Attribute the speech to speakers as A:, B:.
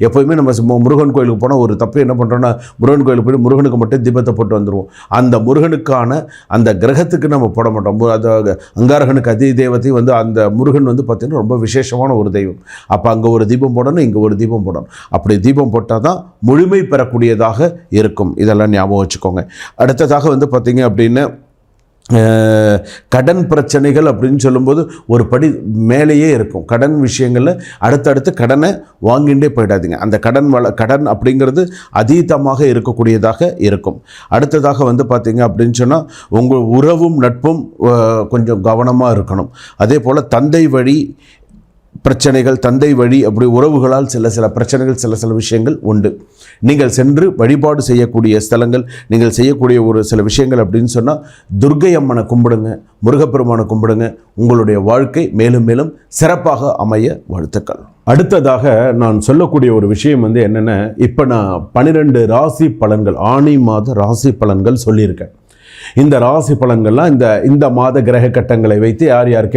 A: எப்போயுமே நம்ம சும்மா முருகன் கோயிலுக்கு போனால் ஒரு தப்பு என்ன பண்ணுறோன்னா முருகன் கோயிலுக்கு போய் முருகனுக்கு மட்டும் தீபத்தை போட்டு வந்துடுவோம் அந்த முருகனுக்கான அந்த கிரகத்துக்கு நம்ம போட மாட்டோம். மு- அங்காரகனுக்கு அதி தேவத்தை வந்து அந்த முருகன் வந்து பார்த்திங்கன்னா ரொம்ப விசேஷமான ஒரு தெய்வம். அப்போ அங்கே ஒரு தீபம் போடணும் இங்கே ஒரு தீபம் போடணும். அப்படி தீபம் போட்டால் தான் முழுமை பெறக்கூடியதாக இருக்கும். இதெல்லாம் ஞாபகம் வச்சுக்கோங்க. அடுத்ததாக வந்து பார்த்திங்க அப்படின்னு கடன் பிரச்சனைகள் அப்படின்னு சொல்லும்போது ஒரு படி மேலேயே இருக்கும். கடன் விஷயங்களில் அடுத்தடுத்து கடனை வாங்கிட்டே போயிடாதீங்க. அந்த கடன் வள கடன் அப்படிங்கிறது அதீதமாக இருக்கக்கூடியதாக இருக்கும். அடுத்ததாக வந்து பார்த்தீங்க அப்படின்னு சொன்னால் உங்கள் உறவும் நட்பும் கொஞ்சம் கவனமாக இருக்கணும். அதே போல் தந்தை வழி பிரச்சனைகள் தந்தை வழி அப்படி உறவுகளால் சில சில பிரச்சனைகள் சில சில விஷயங்கள் உண்டு. நீங்கள் சென்று வழிபாடு செய்யக்கூடிய ஸ்தலங்கள் நீங்கள் செய்யக்கூடிய ஒரு சில விஷயங்கள் அப்படின்னு சொன்னால் துர்க்கை அம்மனை கும்பிடுங்க முருகப்பெருமானை கும்பிடுங்க. உங்களுடைய வாழ்க்கை மேலும் மேலும் சிறப்பாக அமைய வாழ்த்துக்கள். அடுத்ததாக நான் சொல்லக்கூடிய ஒரு விஷயம் வந்து என்னென்ன இப்போ நான் பன்னிரெண்டு ராசி பலன்கள் ஆணி மாத ராசி பலன்கள் சொல்லியிருக்கேன். இந்த ராசி பலன்கள்லாம் இந்த இந்த மாத கிரக கட்டங்களை வைத்து யார் யாருக்கு